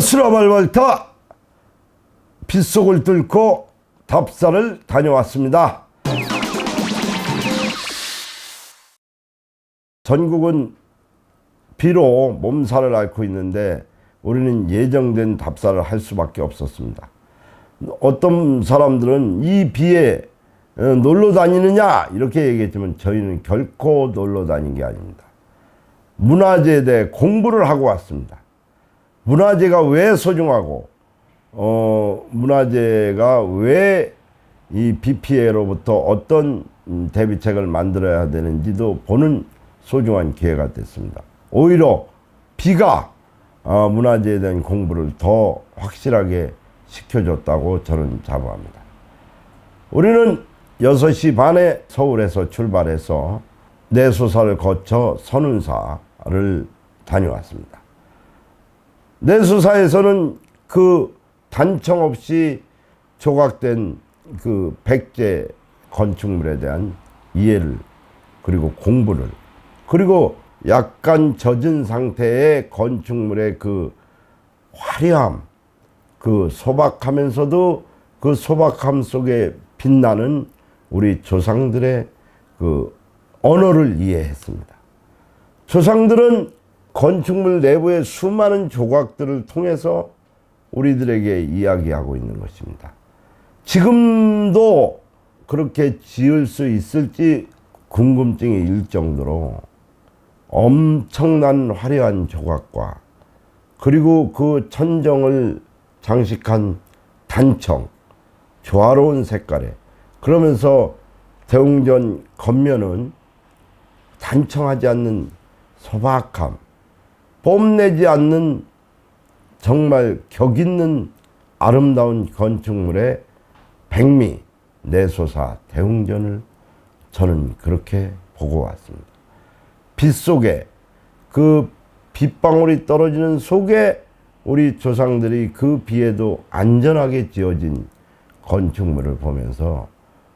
아스라발발타 빗속을 뚫고 답사를 다녀왔습니다. 전국은 비로 몸살을 앓고 있는데 우리는 예정된 답사를 할 수밖에 없었습니다. 어떤 사람들은 이 비에 어, 놀러 다니느냐 이렇게 얘기했지만 저희는 결코 놀러 다닌 게 아닙니다. 문화재에 대해 공부를 하고 왔습니다. 문화재가 왜 소중하고 어, 문화재가 왜이비 피해로부터 어떤 음, 대비책을 만들어야 되는지도 보는 소중한 기회가 됐습니다. 오히려 비가 어, 문화재에 대한 공부를 더 확실하게 시켜줬다고 저는 자부합니다. 우리는 6시 반에 서울에서 출발해서 내소사를 거쳐 선운사를 다녀왔습니다. 내소사에서는 그 단청 없이 조각된 그 백제 건축물에 대한 이해를 그리고 공부를 그리고 약간 젖은 상태의 건축물의 그 화려함 그 소박하면서도 그 소박함 속에 빛나는 우리 조상들의 그 언어를 이해했습니다. 조상들은 건축물 내부의 수많은 조각들을 통해서 우리들에게 이야기하고 있는 것입니다. 지금도 그렇게 지을 수 있을지 궁금증이 일 정도로 엄청난 화려한 조각과 그리고 그 천정을 장식한 단청, 조화로운 색깔에 그러면서 대웅전 겉면은 단청하지 않는 소박함, 뽐내지 않는 정말 격 있는 아름다운 건축물의 백미, 내소사, 대웅전을 저는 그렇게 보고 왔습니다. 빛 속에 그 빗방울이 떨어지는 속에 우리 조상들이 그 비에도 안전하게 지어진 건축물을 보면서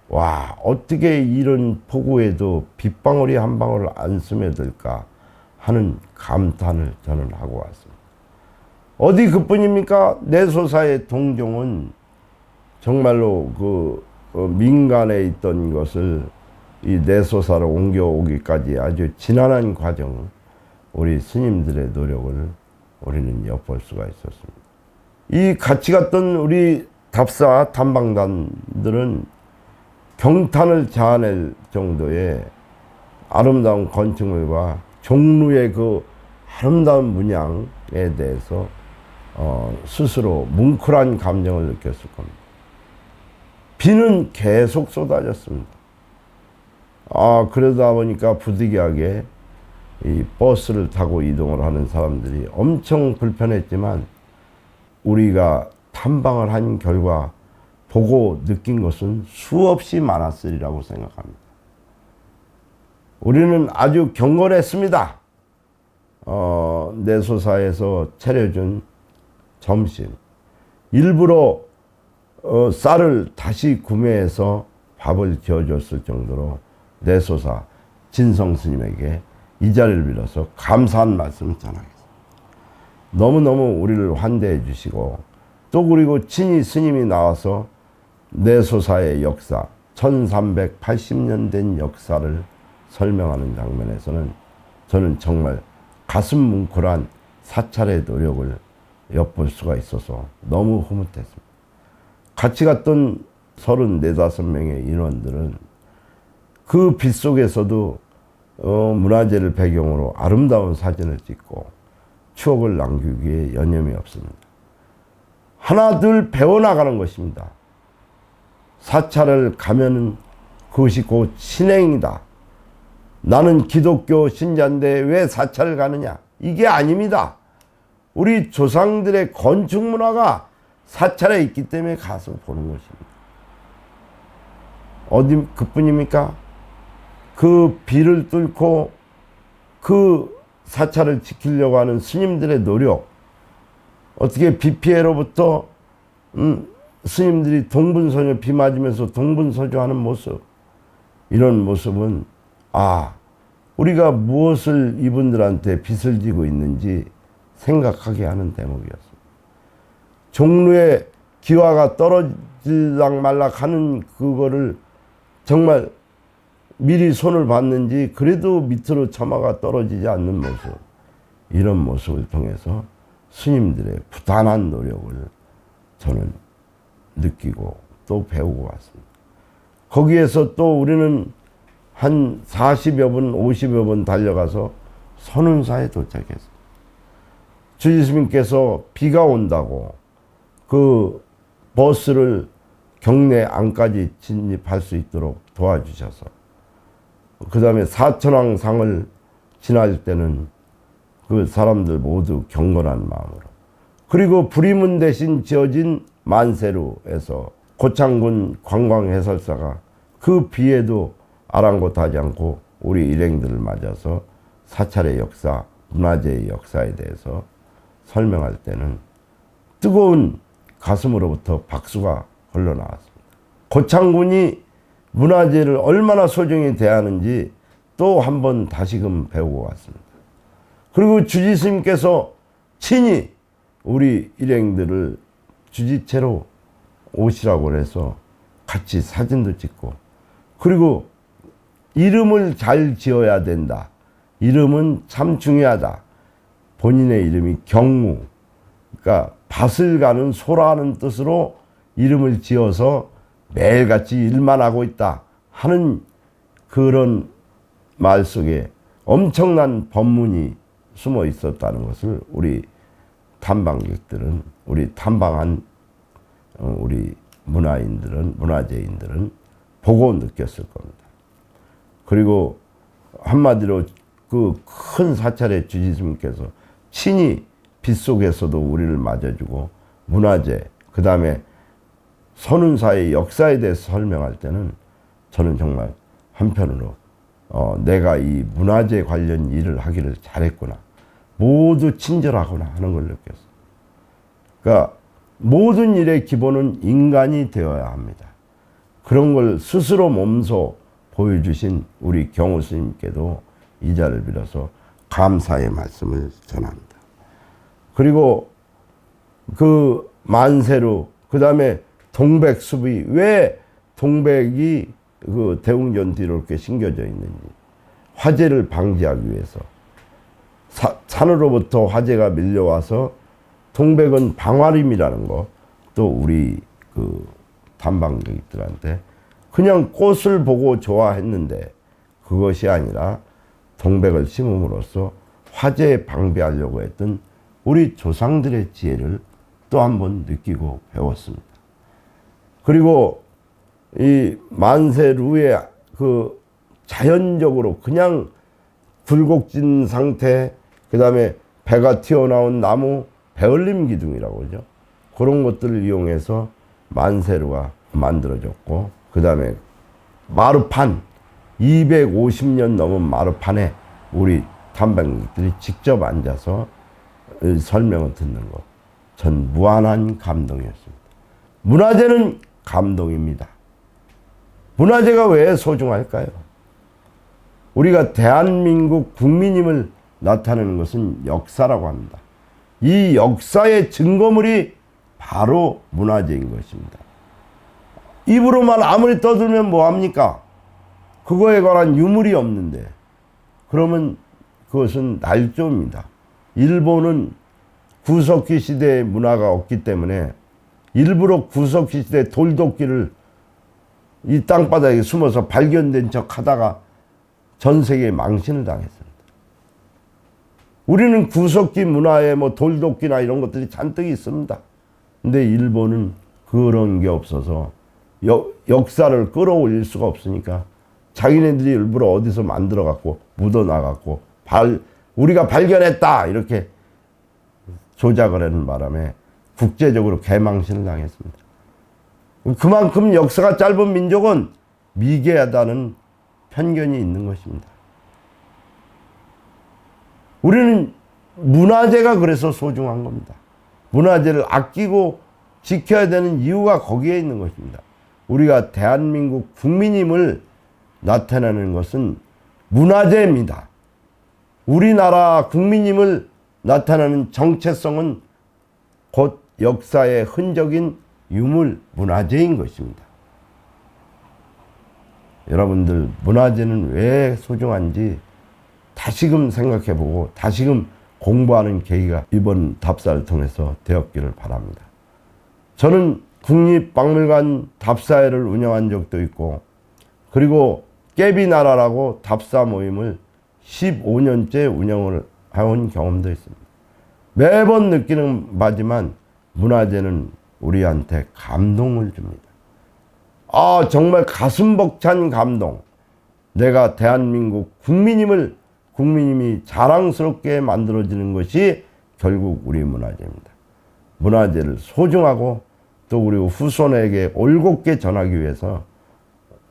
와 어떻게 이런 폭우에도 빗방울이 한 방울 안 스며들까 하는 감탄을 저는 하고 왔습니다. 어디 그뿐입니까? 내 소사의 동종은 정말로 그 어, 민간에 있던 것을 이 내소사로 옮겨오기까지 아주 지난한 과정, 우리 스님들의 노력을 우리는 엿볼 수가 있었습니다. 이 같이 갔던 우리 답사 탐방단들은 경탄을 자아낼 정도의 아름다운 건축물과 종루의 그 아름다운 문양에 대해서 어, 스스로 뭉클한 감정을 느꼈을 겁니다. 비는 계속 쏟아졌습니다. 아, 그러다 보니까 부득이하게 이 버스를 타고 이동을 하는 사람들이 엄청 불편했지만 우리가 탐방을 한 결과 보고 느낀 것은 수없이 많았으리라고 생각합니다. 우리는 아주 경건했습니다. 어, 내소사에서 차려준 점심. 일부러 어, 쌀을 다시 구매해서 밥을 지어줬을 정도로 내소사 진성 스님에게 이 자리를 빌어서 감사한 말씀을 전하겠습니다. 너무너무 우리를 환대해 주시고 또 그리고 친히 스님이 나와서 내소사의 역사 1380년 된 역사를 설명하는 장면에서는 저는 정말 가슴 뭉클한 사찰의 노력을 엿볼 수가 있어서 너무 흐뭇했습니다. 같이 갔던 34명의 인원들은 그 빛 속에서도 어, 문화재를 배경으로 아름다운 사진을 찍고 추억을 남기기에 여념이 없습니다. 하나 둘 배워나가는 것입니다. 사찰을 가면은 그것이 곧 신행이다. 나는 기독교 신자인데 왜 사찰을 가느냐? 이게 아닙니다. 우리 조상들의 건축 문화가 사찰에 있기 때문에 가서 보는 것입니다. 어디 그뿐입니까? 그 비를 뚫고 그 사찰을 지키려고 하는 스님들의 노력, 어떻게 비 피해로부터 음, 스님들이 동분서주 비 맞으면서 동분서주하는 모습, 이런 모습은 아 우리가 무엇을 이분들한테 빚을 지고 있는지 생각하게 하는 대목이었습니다. 종로에 기와가 떨어질락 말락 하는 그거를 정말 미리 손을 봤는지 그래도 밑으로 처마가 떨어지지 않는 모습 이런 모습을 통해서 스님들의 부단한 노력을 저는 느끼고 또 배우고 왔습니다. 거기에서 또 우리는 한 40여 분, 50여 분 달려가서 선운사에 도착했어요. 주지스님께서 비가 온다고 그 버스를 경내 안까지 진입할 수 있도록 도와주셔서 그 다음에 사천왕 상을 지날 때는 그 사람들 모두 경건한 마음으로 그리고 불이문 대신 지어진 만세루에서 고창군 관광해설사가 그 비에도 아랑곳하지 않고 우리 일행들을 맞아서 사찰의 역사, 문화재의 역사에 대해서 설명할 때는 뜨거운 가슴으로부터 박수가 흘러나왔습니다. 고창군이 문화재를 얼마나 소중히 대하는지 또 한 번 다시금 배우고 왔습니다. 그리고 주지스님께서 친히 우리 일행들을 주지체로 오시라고 해서 같이 사진도 찍고 그리고 이름을 잘 지어야 된다. 이름은 참 중요하다. 본인의 이름이 경무. 그러니까 밭을 가는 소라는 뜻으로 이름을 지어서 매일같이 일만 하고 있다 하는 그런 말 속에 엄청난 법문이 숨어 있었다는 것을 우리 탐방객들은 우리 탐방한 어, 우리 문화인들은 문화재인들은 보고 느꼈을 겁니다. 그리고 한마디로 그 큰 사찰의 주지스님께서 친히 빗속에서도 우리를 맞아주고 문화재 그 다음에 선운사의 역사에 대해서 설명할 때는 저는 정말 한편으로 어, 내가 이 문화재 관련 일을 하기를 잘했구나. 모두 친절하구나 하는 걸 느꼈어요. 그러니까 모든 일의 기본은 인간이 되어야 합니다. 그런 걸 스스로 몸소 보여주신 우리 경호 스님께도 이 자를 빌어서 감사의 말씀을 전합니다. 그리고 그 만세로 그 다음에 동백숲이 왜 동백이 그 대웅전 뒤로 이렇게 심겨져 있는지 화재를 방지하기 위해서 사, 산으로부터 화재가 밀려와서 동백은 방화림이라는 거 또 우리 그 탐방객들한테 그냥 꽃을 보고 좋아했는데 그것이 아니라 동백을 심음으로써 화재 방비하려고 했던 우리 조상들의 지혜를 또 한 번 느끼고 배웠습니다. 그리고 이 만세루에 그 자연적으로 그냥 굴곡진 상태, 그 다음에 배가 튀어나온 나무, 배얼림 기둥이라고 그러죠. 그런 것들을 이용해서 만세루가 만들어졌고, 그 다음에 마루판, 250년 넘은 마루판에 우리 탐방객들이 직접 앉아서 설명을 듣는 것. 전 무한한 감동이었습니다. 문화재는 감동입니다. 문화재가 왜 소중할까요? 우리가 대한민국 국민임을 나타내는 것은 역사라고 합니다. 이 역사의 증거물이 바로 문화재인 것입니다. 입으로만 아무리 떠들면 뭐합니까? 그거에 관한 유물이 없는데, 그러면 그것은 날조입니다. 일본은 구석기 시대의 문화가 없기 때문에 일부러 구석기 시대 돌도끼를 이 땅바닥에 숨어서 발견된 척 하다가 전 세계에 망신을 당했습니다. 우리는 구석기 문화에 뭐 돌도끼나 이런 것들이 잔뜩 있습니다. 근데 일본은 그런 게 없어서 역, 역사를 끌어올릴 수가 없으니까 자기네들이 일부러 어디서 만들어 갖고 묻어 나갖고 발 우리가 발견했다 이렇게 조작을 하는 바람에 국제적으로 개망신을 당했습니다. 그만큼 역사가 짧은 민족은 미개하다는 편견이 있는 것입니다. 우리는 문화재가 그래서 소중한 겁니다. 문화재를 아끼고 지켜야 되는 이유가 거기에 있는 것입니다. 우리가 대한민국 국민임을 나타내는 것은 문화재입니다. 우리나라 국민임을 나타내는 정체성은 곧 역사의 흔적인 유물 문화재인 것입니다. 여러분들 문화재는 왜 소중한지 다시금 생각해보고 다시금 공부하는 계기가 이번 답사를 통해서 되었기를 바랍니다. 저는 국립박물관 답사회를 운영한 적도 있고 그리고 깨비나라라고 답사 모임을 15년째 운영을 해온 경험도 있습니다. 매번 느끼는 바지만 문화재는 우리한테 감동을 줍니다. 아, 정말 가슴 벅찬 감동. 내가 대한민국 국민임을 국민임이 자랑스럽게 만들어지는 것이 결국 우리 문화재입니다. 문화재를 소중하고 또 우리 후손에게 올곧게 전하기 위해서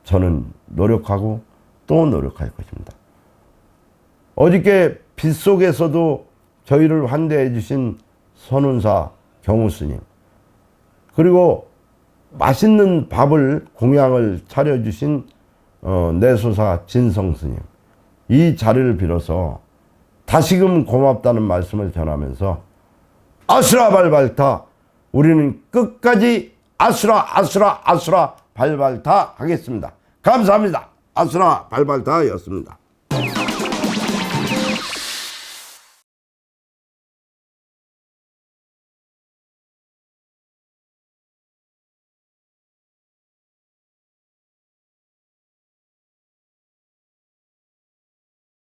저는 노력하고 또 노력할 것입니다. 어저께 빗속에서도 저희를 환대해 주신 선운사 경우스님 그리고 맛있는 밥을 공양을 차려주신 어, 내소사 진성스님 이 자리를 빌어서 다시금 고맙다는 말씀을 전하면서 아수라 발발타 우리는 끝까지 아수라 아수라 아수라 발발타 하겠습니다. 감사합니다. 아수라 발발타였습니다.